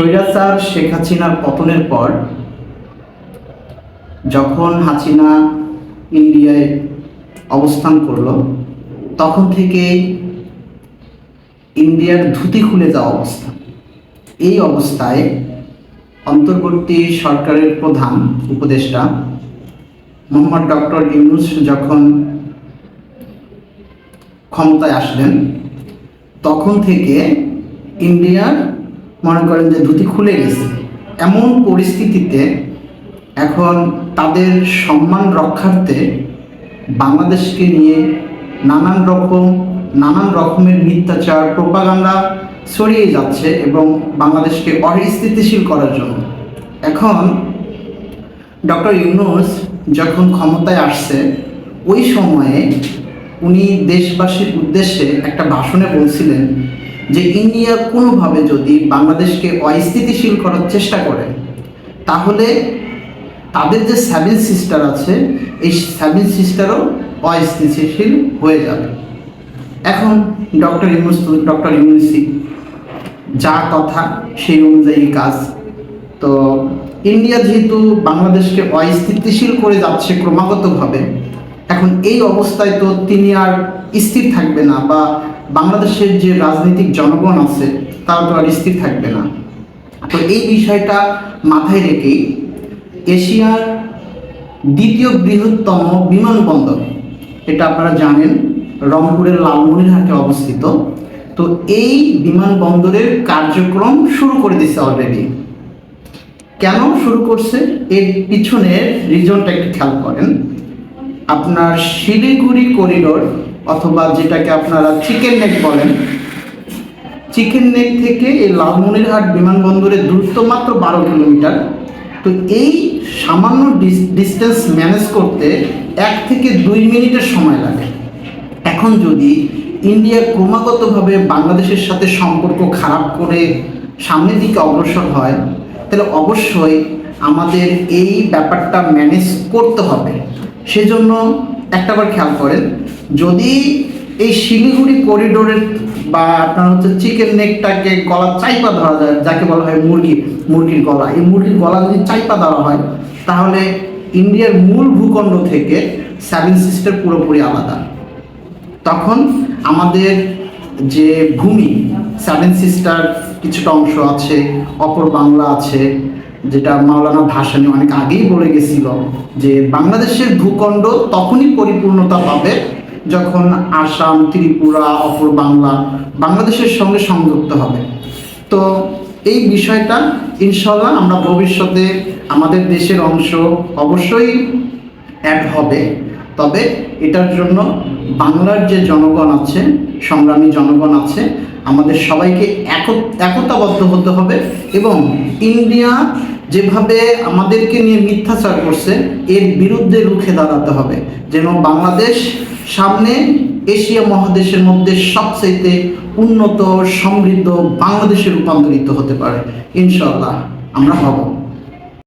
স্বৈরাচার শেখ হাসিনার পতনের পর যখন হাসিনা ইন্ডিয়ায় অবস্থান করল, তখন থেকে ইন্ডিয়ার ধুতি খুলে যাওয়া অবস্থা। এই অবস্থায় অন্তর্বর্তী সরকারের প্রধান উপদেষ্টা মোহাম্মদ ডক্টর ইউনুস যখন ক্ষমতায় আসলেন, তখন থেকে ইন্ডিয়ার মনে করেন যে ধুতি খুলে গেছে। এমন পরিস্থিতিতে এখন তাদের সম্মান রক্ষার্থে বাংলাদেশকে নিয়ে নানান রকম, নানান রকমের মিথ্যাচার, প্রোপাগান্ডা ছড়িয়ে যাচ্ছে এবং বাংলাদেশকে অস্থিতিশীল করার জন্য। এখন ডক্টর ইউনুস যখন ক্ষমতায় আসছে, ওই সময়ে উনি দেশবাসীর উদ্দেশ্যে একটা ভাষণে বলছিলেন যে ইন্ডিয়া কোনোভাবে যদি বাংলাদেশকে অস্থিতিশীল করার চেষ্টা করে, তাহলে তাদের যে সেভেন সিস্টার আছে, এই সেভেন সিস্টারও অস্থিতিশীল হয়ে যাবে। এখন ডক্টর ইউনুস, ডক্টর ইউনুসি যা কথা সেই অনুযায়ী কাজ। তো ইন্ডিয়া যেহেতু বাংলাদেশকে অস্থিতিশীল করে যাচ্ছে ক্রমাগতভাবে, এখন এই অবস্থায় তো তিনি আর স্থির থাকবে না বা বাংলাদেশের যে রাজনৈতিক জনগণ আছে, তারা তো আর স্থির থাকবে না। তো এই বিষয়টা মাথায় রেখেই এশিয়ার দ্বিতীয় বৃহত্তম বিমানবন্দর, এটা আপনারা জানেন, রংপুরের লালমনিরহাটে অবস্থিত। তো এই বিমানবন্দরের কার্যক্রম শুরু করে দিছে অলরেডি কেন শুরু করছে? এর পিছনের রিজনটা একটু খেয়াল করেন। আপনার শিলিগুড়ি করিডোর অথবা যেটাকে আপনারা চিকেন নেক বলেন। চিকেন নেক থেকে এই লালমনিরহাট বিমানবন্দরের দূরত্ব মাত্র বারো কিলোমিটার। তো এই সামান্য ডিস্টেন্স ম্যানেজ করতে এক থেকে দুই মিনিটের সময় লাগে। এখন যদি ইন্ডিয়া ক্রমাগতভাবে বাংলাদেশের সাথে সম্পর্ক খারাপ করে সামনের দিকে অগ্রসর হয়, তাহলে অবশ্যই আমাদের এই ব্যাপারটা ম্যানেজ করতে হবে। সেজন্য একটাবার খেয়াল করেন, যদি এই শিলিগুড়ি করিডোরের বা আপনার হচ্ছে চিকেন নেকটাকে গলা চাইপা ধরা যায়, যাকে বলা হয় মুরগি, মুরগির গলা, এই মুরগির গলা যদি চাইপা ধরা হয়, তাহলে ইন্ডিয়ার মূল ভূখণ্ড থেকে সেভেন সিস্টার পুরোপুরি আলাদা। তখন আমাদের যে ভূমি সেভেন সিস্টার কিছুটা অংশ আছে, অপর বাংলা আছে যেটা মাওলানা ভাসানি অনেক আগেই বলে গেছিল যে বাংলাদেশের ভূখণ্ড তখনই পরিপূর্ণতা পাবে যখন আসাম, ত্রিপুরা, অপর বাংলা বাংলাদেশের সঙ্গে সংযুক্ত হবে। তো এই বিষয়টা ইনশাল্লাহ আমরা ভবিষ্যতে আমাদের দেশের অংশ অবশ্যই অ্যাড হবে। তবে এটার জন্য বাংলার যে জনগণ আছে, সংগ্রামী জনগণ আছে, আমাদের সবাইকে এক একতাবদ্ধ হতে হবে এবং ইন্ডিয়া যেভাবে আমাদেরকে নিয়ে মিথ্যাচার করছে, এর বিরুদ্ধে রুখে দাঁড়াতে হবে। যেন বাংলাদেশ সামনে এশিয়া মহাদেশের মধ্যে সবচাইতে উন্নত, সমৃদ্ধ বাংলাদেশে রূপান্তরিত হতে পারে। ইনশাল্লাহ আমরা হব।